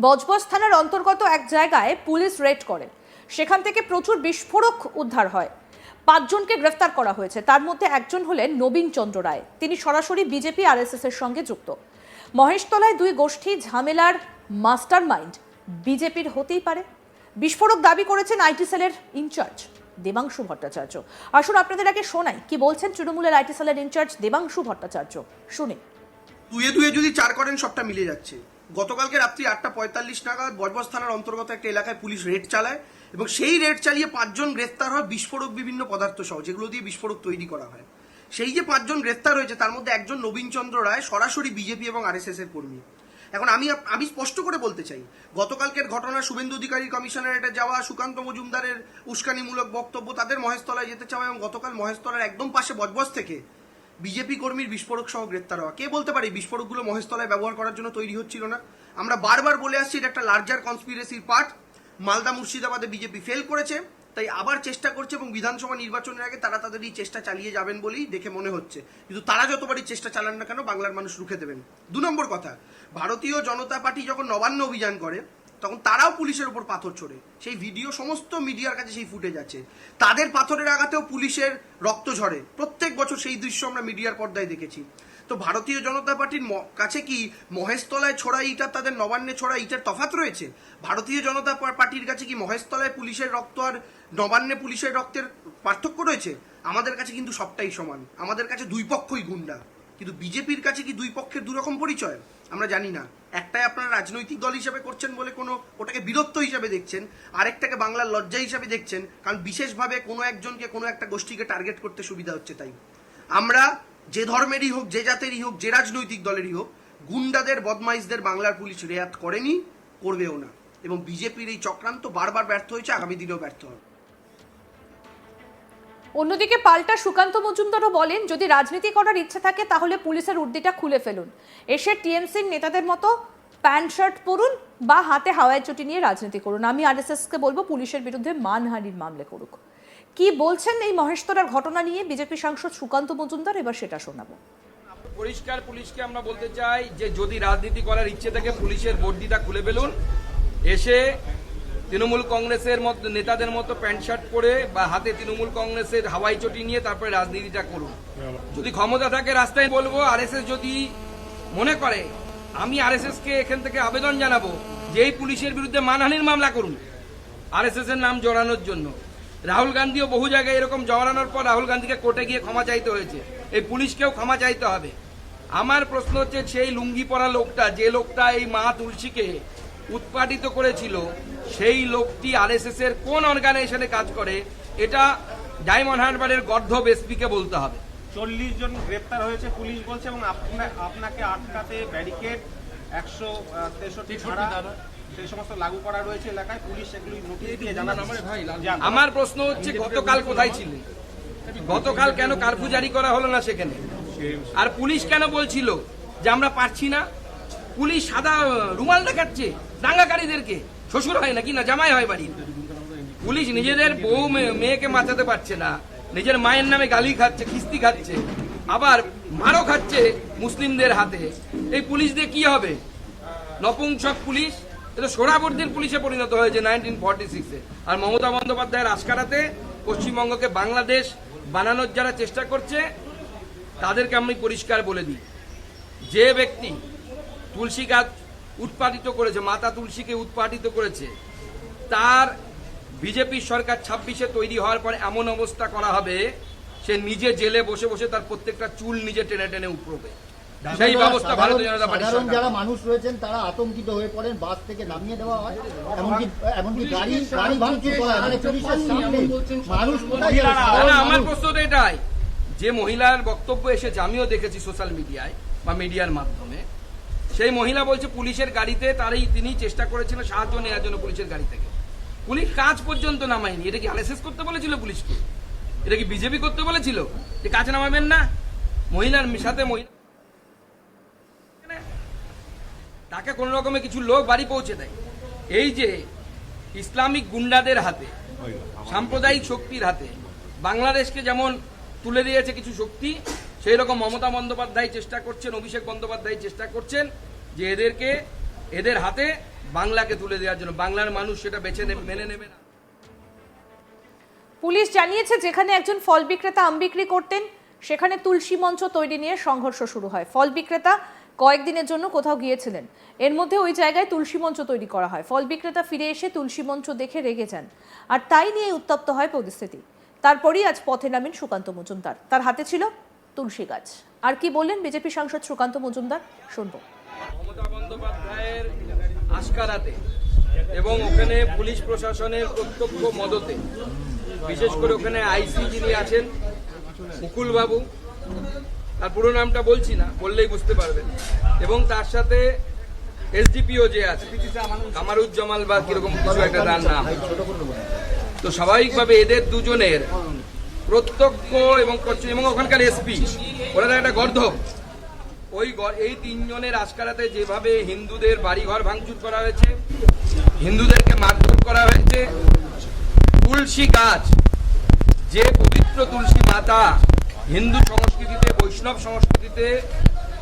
বজবজ থানার অন্তর্গত এক জায়গায় পুলিশ রেড করে। সেখান থেকে প্রচুর বিস্ফোরক উদ্ধার হয়। পাঁচজনকে গ্রেফতার করা হয়েছে। তার মধ্যে একজন হলেন নবীন চন্দ্র রায়। তিনি সরাসরি বিজেপি আর এর সঙ্গে যুক্ত। মহেশতলায় দুই গোষ্ঠী ঝামেলার মাস্টার মাইন্ড বিজেপির হতেই পারে। বিস্ফোরক দাবি করেছেন আইটি সেলের ইনচার্জ দেবাংশু ভট্টাচার্য। আসুন আপনাদের আগে শোনাই, কি বলছেন তৃণমূলের আইটি সেলের ইনচার্জ দেবাংশু ভট্টাচার্য? শুনে দুয়ে দুয়ে যদি চার করেন, সবটা মিলে যাচ্ছে। গতকালকে রাত্রি আটটা পঁয়তাল্লিশ নাগাদ বজবজ থানার অন্তর্গত একটা এলাকায় পুলিশ রেড চালায় এবং সেই রেড চালিয়ে পাঁচজন গ্রেফতার হয় বিস্ফোরক বিভিন্ন পদার্থ সহ, যেগুলো দিয়ে বিস্ফোরক তৈরি করা হয়। সেই যে পাঁচজন গ্রেফতার হয়েছে, তার মধ্যে একজন নবীন চন্দ্র রায়, সরাসরি বিজেপি এবং আরএসএস এর কর্মী। এখন আমি আমি স্পষ্ট করে বলতে চাই, গতকালকের ঘটনা শুভেন্দু অধিকারী কমিশনারেটে যাওয়া, সুকান্ত মজুমদারের উস্কানিমূলক বক্তব্য তাদের মহেশতলায় যেতে চাওয়া এবং গতকাল মহেশতলার একদম পাশে বজবজ থেকে বিজেপি কর্মীর বিস্ফোরক সহ গ্রেপ্তার হওয়া। কে বলতে পারে বিস্ফোরকগুলো মহেশতলায় ব্যবহার করার জন্য তৈরি হচ্ছিল না? আমরা বারবার বলে আসছি, এটা একটা লার্জার কনস্পিরেসির পার্ট মালদা মুর্শিদাবাদে বিজেপি ফেল করেছে, তাই আবার চেষ্টা করছে এবং বিধানসভা নির্বাচনের আগে তারা তাদের এই চেষ্টা চালিয়ে যাবেন বলেই দেখে মনে হচ্ছে। কিন্তু তারা যতবারই চেষ্টা চালান না কেন, বাংলার মানুষ রুখে দেবেন। দু নম্বর কথা, ভারতীয় জনতা পার্টি যখন নবান্ন অভিযান করে তখন তারাও পুলিশের উপর পাথর ছোড়ে। সেই ভিডিও সমস্ত মিডিয়ার কাছে সেই ফুটেজ আছে। তাদের পাথরের আঘাতেও পুলিশের রক্ত ঝরে। প্রত্যেক বছর সেই দৃশ্য আমরা মিডিয়ার পর্দায় দেখেছি। তো ভারতীয় জনতা পার্টির কাছে কি মহেশতলায় ছোড়া ইটার, তাদের নবান্নে ছোড়া ইটার তফাত রয়েছে? ভারতীয় জনতা পার্টির কাছে কি মহেশতলায় পুলিশের রক্ত আর নবান্নে পুলিশের রক্তের পার্থক্য রয়েছে? আমাদের কাছে কিন্তু সবটাই সমান। আমাদের কাছে দুই পক্ষই গুন্ডা। কিন্তু বিজেপির কাছে কি দুই পক্ষের দুরকম পরিচয়? আমরা জানি না। একটাই আপনারা রাজনৈতিক দল হিসাবে করছেন বলে কোনো ওটাকে বীরত্ব হিসাবে দেখছেন, আরেকটাকে বাংলার লজ্জা হিসাবে দেখছেন, কারণ বিশেষভাবে কোনো একজনকে কোনো একটা গোষ্ঠীকে টার্গেট করতে সুবিধা হচ্ছে তাই। আমরা যে ধর্মেরই হোক, যে জাতেরই হোক, যে রাজনৈতিক দলেরই হোক, গুন্ডাদের, বদমাইশদের বাংলার পুলিশ রেয়াত করেনি, করবেও না। এবং বিজেপির এই চক্রান্ত বারবার ব্যর্থ হয়েছে, আগামী দিনেও ব্যর্থ হবে। অন্যদিকে পাল্টা সুকান্ত মজুমদারও বলেন, যদি রাজনীতি করার ইচ্ছে থাকে তাহলে পুলিশের উর্দিটা খুলে ফেলুন। এসে টিএমসির নেতাদের মতো প্যান্ট, শার্ট পরুন বা হাতে হাওয়াই চটি নিয়ে রাজনীতি করুন। আমি আরএসএসকে বলব, পুলিশের বিরুদ্ধে মানহানির মামলা করুক। কি বলছেন এই মহেশতলার ঘটনা নিয়ে বিজেপি সাংসদ সুকান্ত মজুমদার? এবার সেটা শোনাবো। পরিষ্কার পুলিশকে আমরা বলতে চাই যে, যদি রাজনীতি করার ইচ্ছে থাকে, পুলিশের বর্দিটা খুলে ফেলুন। এসে তৃণমূল কংগ্রেসের মতো, নেতাদের মতো প্যান্ট শার্ট পরে বা হাতে তৃণমূল কংগ্রেসের হাওয়াই চটি নিয়ে তারপরে রাজনীতিটা করুন। যদি ক্ষমতা থাকে রাস্তায় বলব, আরএসএস যদি মনে করে, আমি আরএসএস কে এখান থেকে আবেদন জানাব যে এই পুলিশের বিরুদ্ধে মানহানির মামলা করুন আরএসএস এর নাম জড়ানোর জন্য। রাহুল গান্ধীও বহু জায়গায় এরকম জড়ানোর পর রাহুল গান্ধীকে কোর্টে গিয়ে ক্ষমা চাইতে হয়েছে। এই পুলিশকেও ক্ষমা চাইতে হবে। আমার প্রশ্ন হচ্ছে, সেই লুঙ্গি পরা লোকটা, যে লোকটা এই মা তুলসীকে উৎপাদিত করেছিল সেই লোকটি আরএসএস এর কোন অর্গানাইজেশনে কাজ করে এটা ডায়মন্ড হারবারের গর্ধব এসপিকে বলতে হবে। চল্লিশ জন গ্রেপ্তার হয়েছে পুলিশ বলছে এবং আপনা- আপনাকে আটকাতে ব্যারিকেড একশো তেষট্টি ধারা সেই সমস্ত লাগু করা রয়েছে এলাকায়। পুলিশ সেগুলি নোটিশ দিয়ে জানাচ্ছে। আমার প্রশ্ন হচ্ছে গতকাল কোথায় ছিলেন? গতকাল কেন কারফিউ জারি করা হলো না সেখানে? আর পুলিশ কেন বলছিল যে আমরা পারছি না? পুলিশ সাদা রুমাল দেখাচ্ছে দাঙ্গাকারীদেরকে। শ্বশুর হয় নাকি না জামাই হয় বাড়ির? পুলিশ নিজেদের বউ মেয়ে- মেয়েকে বাঁচাতে পারছে না। নিজের মায়ের নামে গালি খাচ্ছে কিস্তি খাচ্ছে, আবার মারও খাচ্ছে মুসলিমদের হাতে। এই পুলিশ দিয়ে কি হবে? নপুংসক পুলিশ? এটা সোহরাবর্দীর পুলিশে পরিণত হয়েছে নাইনটিন ফর্টি সিক্সে। আর মমতা বন্দ্যোপাধ্যায়ের আশকারাতে পশ্চিমবঙ্গকে বাংলাদেশ বানানোর যারা চেষ্টা করছে, তাদেরকে আমি পরিষ্কার বলে দিই। যে ব্যক্তি তুলসী গাছ উৎপাদিত করেছে মাতা তুলসীকে উৎপাদিত করেছে। তার বিজেপি সরকার ছাব্বিশে তৈরি হওয়ার পর এমন অবস্থা করা হবে সে নিজে জেলে বসে বসে তার প্রত্যেকটা চুল নিজে টেনে টেনে উপরবে সেই ব্যবস্থা ভারতীয় জনতা সরকার। যারা মানুষ রয়েছেন তারা আতঙ্কিত হয়ে পড়েন বাস থেকে নামিয়ে দেওয়া হয়। এমনকি এমনকি গাড়ি গাড়ি ভাঙচুর করা মানে পুলিশের সামনে মানুষ কোথায় যাবে? না, সাধারণ না, আমার প্রশ্ন তো এটাই। যে মহিলার বক্তব্য এসেছে আমিও দেখেছি সোশ্যাল মিডিয়ায় বা মিডিয়ার মাধ্যমে। সেই মহিলা বলছে, পুলিশের গাড়িতে তারই তিনি চেষ্টা করেছিলেন সাহায্য নেওয়ার জন্য পুলিশের গাড়ি থেকে। পুলিশ কাজ পর্যন্ত নামায়নি। এটা কি আরএসএস করতে বলেছিল পুলিশকে? এটা কি বিজেপি করতে বলেছিল? যে কাজ নামাবেন না? মহিলার সাথে মহিলা তাকে কোন রকমে কিছু লোক বাড়ি পৌঁছে দেয়। এই যে ইসলামিক গুন্ডাদের হাতে, সাম্প্রদায়িক শক্তির হাতে, বাংলাদেশকে যেমন তুলে দিয়েছে কিছু শক্তি সেই রকম মমতা বন্দ্যোপাধ্যায় চেষ্টা করছেন, অভিষেক বন্দ্যোপাধ্যায় চেষ্টা করছেন যে এদেরকে, এদের হাতে বাংলাকে তুলে দেওয়ার জন্য। বাংলার মানুষ সেটা বেছে মেনে নেবে না। পুলিশ জানিয়েছে যেখানে একজন ফল বিক্রেতা আম বিক্রি করতেন, সেখানে তুলসী মঞ্চ তৈরি নিয়ে সংঘর্ষ শুরু হয়। ফল বিক্রেতা কয়েকদিনের জন্য কোথাও গিয়েছিলেন। এর মধ্যে ওই জায়গায় তুলসী মঞ্চ তৈরি করা হয়। ফল বিক্রেতা ফিরে এসে তুলসী মঞ্চ দেখে রেগে যান। আর তাই নিয়ে উত্তপ্ত হয় পরিস্থিতি। তারপরই আজ পথে নামেন সুকান্ত মজুমদার। তার হাতে ছিল তুলসী গাছ। আর কি বললেন বিজেপি সাংসদ সুকান্ত মজুমদার? শুনব। মমতা বন্দ্যোপাধ্যায়ের আশকারাতে এবং ওখানে পুলিশ প্রশাসনের প্রত্যক্ষ মদতে, বিশেষ করে ওখানে আইসি যিনি আছেন মুকুল বাবু তার পুরো নামটা বলছি না, বললেই বুঝতে পারবেন। এবং তার সাথে এসডিপিও যে আছে কামারুজ্জামাল বা কীরকম কিছু একটা তার নাম। তো স্বাভাবিকভাবে এদের দুজনের প্রত্যক্ষ এবং এবং ওখানকার এসপি তো একটা গর্ধব। ওই এই তিনজনের আশকারাতে যেভাবে হিন্দুদের বাড়িঘর ভাঙচুর করা হয়েছে, হিন্দুদেরকে মারধর করা হয়েছে, তুলসী গাছ, যে পবিত্র তুলসী মাতা হিন্দু সংস্কৃতিতে, বৈষ্ণব সংস্কৃতিতে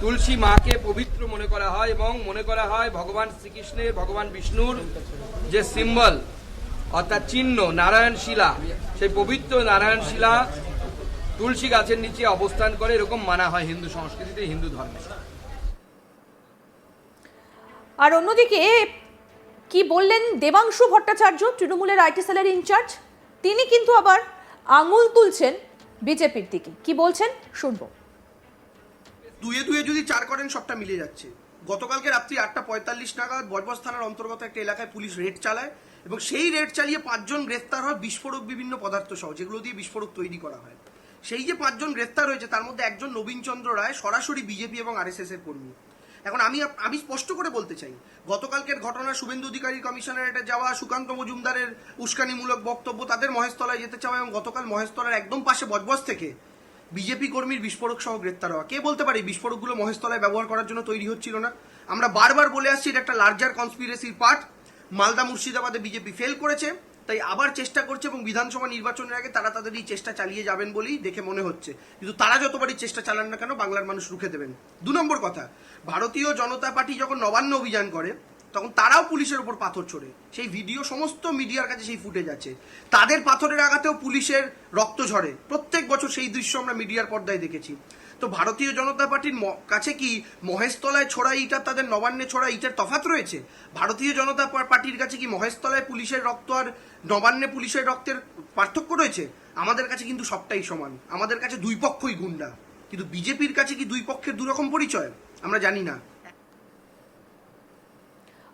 তুলসী মাকে পবিত্র মনে করা হয় এবং মনে করা হয় ভগবান শ্রীকৃষ্ণের, ভগবান বিষ্ণুর যে সিম্বল অর্থাৎ চিহ্ন নারায়ণ শিলা সেই পবিত্র নারায়ণ শিলা তুলসী গাছের নিচে অবস্থান করে এরকম মানা হয় হিন্দু সংস্কৃতিতে হিন্দু ধর্মে। আর অন্যদিকে কি বললেন দেবাংশু ভট্টাচার্য তৃণমূলের আইটি সেলের ইনচার্জ? তিনি কিন্তু আবার আঙুল তুলছেন বিজেপির দিকে। কি বলছেন? শুনব। দুয়ে দুয়ে যদি চার করেন সবটা মিলে যাচ্ছে। গতকালকে রাত্রি আটটা পঁয়তাল্লিশ নাগাদ বজবজ থানার অন্তর্গত একটা এলাকায় পুলিশ রেড চালায়। এবং সেই রেড চালিয়ে পাঁচজন গ্রেফতার হয় বিস্ফোরক বিভিন্ন পদার্থ সহ যেগুলো দিয়ে বিস্ফোরক তৈরি করা হয়। সেই যে পাঁচজন গ্রেফতার হয়েছে, তার মধ্যে একজন নবীন চন্দ্র রায়, সরাসরি বিজেপি এবং আরএসএস এর কর্মী। এখন আমি আমি স্পষ্ট করে বলতে চাই, গতকালকের ঘটনা শুভেন্দু অধিকারী কমিশনারেটে যাওয়া, সুকান্ত মজুমদারের উস্কানিমূলক বক্তব্য তাদের মহেশতলায় যেতে চাওয়া এবং গতকাল মহেশতলার একদম পাশে বজবজ থেকে বিজেপি কর্মীর বিস্ফোরক সহ গ্রেপ্তার হওয়া। কে বলতে পারে বিস্ফোরকগুলো মহেশতলায় ব্যবহার করার জন্য তৈরি হচ্ছিল না? আমরা বারবার বলে আসছি, এটা একটা লার্জার কনস্পিরেসির পার্ট মালদা মুর্শিদাবাদে বিজেপি ফেল করেছে, তাই আবার চেষ্টা করছে এবং বিধানসভা নির্বাচনের আগে তারা তাদের এই চেষ্টা চালিয়ে যাবেন বলেই দেখে মনে হচ্ছে। কিন্তু তারা যতবারই চেষ্টা চালান না কেন, বাংলার মানুষ রুখে দেবেন। দু নম্বর কথা, ভারতীয় জনতা পার্টি যখন নবান্ন অভিযান করে তখন তারাও পুলিশের উপর পাথর ছোড়ে। সেই ভিডিও সমস্ত মিডিয়ার কাছে সেই ফুটেজ আছে। তাদের পাথরের আঘাতেও পুলিশের রক্ত ঝরে। প্রত্যেক বছর সেই দৃশ্য আমরা মিডিয়ার পর্দায় দেখেছি। তো ভারতীয় জনতা পার্টির কাছে কি মহেশতলায় ছোড়া ইটার, তাদের নবান্নে ছোড়া ইটার তফাত রয়েছে? ভারতীয় জনতা পার্টির কাছে কি মহেশতলায় পুলিশের রক্ত আর নবান্নে পুলিশের রক্তের পার্থক্য রয়েছে? আমাদের কাছে কিন্তু সবটাই সমান। আমাদের কাছে দুই পক্ষই গুন্ডা। কিন্তু বিজেপির কাছে কি দুই পক্ষের দুরকম পরিচয়? আমরা জানি না।